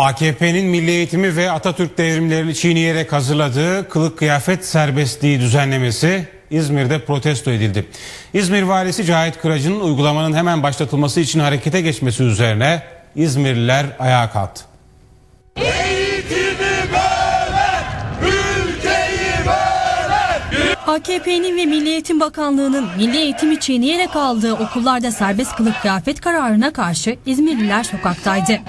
AKP'nin milli eğitimi ve Atatürk devrimlerini çiğneyerek hazırladığı kılık kıyafet serbestliği düzenlemesi İzmir'de protesto edildi. İzmir valisi Cahit Kıracı'nın uygulamanın hemen başlatılması için harekete geçmesi üzerine İzmirliler ayağa kalktı. AKP'nin ve Milli Eğitim Bakanlığı'nın milli eğitimi çiğneyerek aldığı okullarda serbest kılık kıyafet kararına karşı İzmirliler sokaktaydı.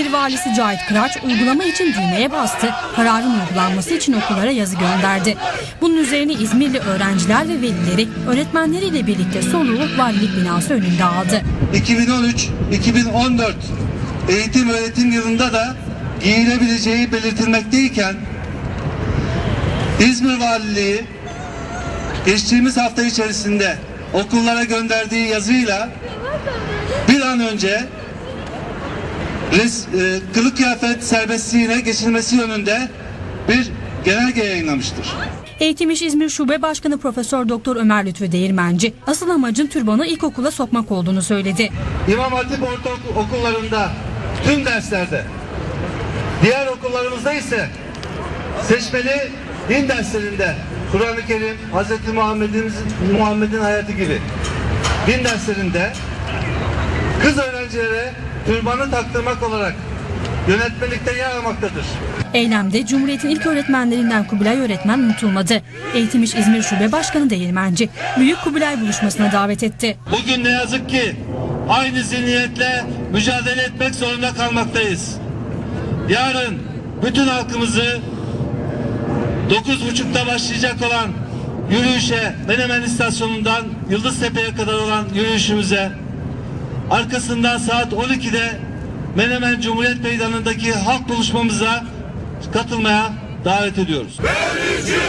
İzmir Valisi Cahit Kıraç uygulama için düğmeye bastı. Kararın uygulanması için okullara yazı gönderdi. Bunun üzerine İzmirli öğrenciler ve velileri öğretmenleriyle birlikte soluğu valilik binası önünde aldı. 2013-2014 eğitim öğretim yılında da giyilebileceği belirtilmekteyken İzmir Valiliği geçtiğimiz hafta içerisinde okullara gönderdiği yazıyla bir an önce res, e, kılık kıyafet serbestliğine geçilmesi yönünde bir genelge yayınlamıştır. Eğitim İş İzmir Şube Başkanı Profesör Doktor Ömer Lütfü Değirmenci asıl amacın türbanı ilkokula sokmak olduğunu söyledi. İmam Hatip ortaokullarında tüm derslerde diğer okullarımızda ise seçmeli din derslerinde Kur'an-ı Kerim, Hz. Muhammed'in Muhammed'in hayatı gibi din derslerinde kız öğrencilere türbanı taktırmak olarak yönetmelikte yer almaktadır. Eylemde Cumhuriyet'in ilk öğretmenlerinden Kubilay öğretmen unutulmadı. Eğitim İş İzmir Şube Başkanı Değirmenci Büyük Kubilay buluşmasına davet etti. Bugün ne yazık ki aynı zihniyetle mücadele etmek zorunda kalmaktayız. Yarın bütün halkımızı 9.30'da başlayacak olan yürüyüşe Menemen istasyonundan Yıldıztepe'ye kadar olan yürüyüşümüze arkasından saat 12'de Menemen Cumhuriyet Meydanı'ndaki halk buluşmamıza katılmaya davet ediyoruz. Gerici,